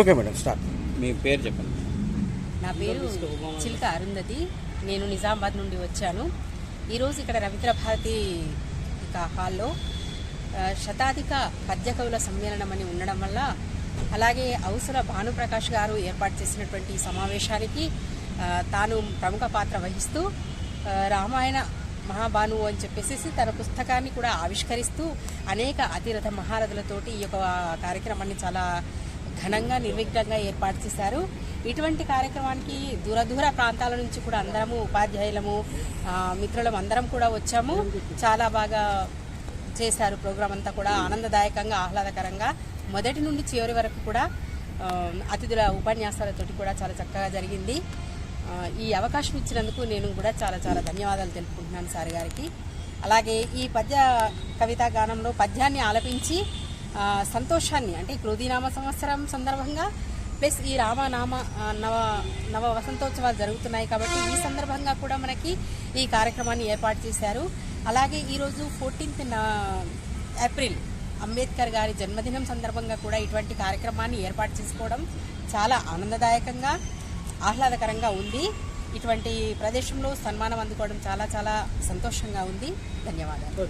Okay madam start. మీ పేరు చెప్పండి. నా పేరు చిల్క అరుంధతి. నేను నిజామాబాద్ నుండి వచ్చాను. ఈరోజు ఇక్కడ రవీంద్ర భారతి ఇక హాల్లో. శతాధిక పద్య కవుల సమ్మేళనం అని ఉండడం వల్ల అలాగే అవసర భానుప్రకాష్ గారు ఏర్పాటు చేసినటువంటి సమావేశానికి తాను ప్రముఖ పాత్ర వహిస్తూ రామాయణ మహాభాను అని చెప్పేసి తన పుస్తకాన్ని కూడా ఆవిష్కరిస్తూ అనేక అతిరథ మహారథులతోటి ఈ యొక్క కార్యక్రమాన్ని చాలా ఘనంగా నిర్విఘ్నంగా ఏర్పాటు చేశారు. ఇటువంటి కార్యక్రమానికి దూర దూర ప్రాంతాల నుంచి కూడా అందరము ఉపాధ్యాయులము మిత్రులము మిత్రులం అందరం కూడా వచ్చాము. చాలా బాగా చేశారు ప్రోగ్రాం అంతా కూడా ఆనందదాయకంగా ఆహ్లాదకరంగా. మొదటి నుండి చివరి వరకు కూడా అతిథుల ఉపన్యాసాలతోటి కూడా చాలా చక్కగా జరిగింది. ఈ అవకాశం ఇచ్చినందుకు నేను కూడా చాలా చాలా ధన్యవాదాలు తెలుపుకుంటున్నాను సార్ గారికి. అలాగే ఈ పద్య కవితా గానంలో పద్యాన్ని ఆలపించి సంతోషాన్ని అంటే కృతినామ సంవత్సరం సందర్భంగా ప్లస్ ఈ రామనామ నవ నవ వసంతోత్సవాలు జరుగుతున్నాయి కాబట్టి ఈ సందర్భంగా కూడా మనకి ఈ కార్యక్రమాన్ని ఏర్పాటు చేశారు. అలాగే ఈరోజు ఫోర్టీన్త్ ఏప్రిల్ అంబేద్కర్ గారి జన్మదినం సందర్భంగా కూడా ఇటువంటి కార్యక్రమాన్ని ఏర్పాటు చేసుకోవడం చాలా ఆనందదాయకంగా ఆహ్లాదకరంగా ఉంది. ఇటువంటి ప్రదేశంలో సన్మానం అందుకోవడం చాలా చాలా సంతోషంగా ఉంది. ధన్యవాదాలు.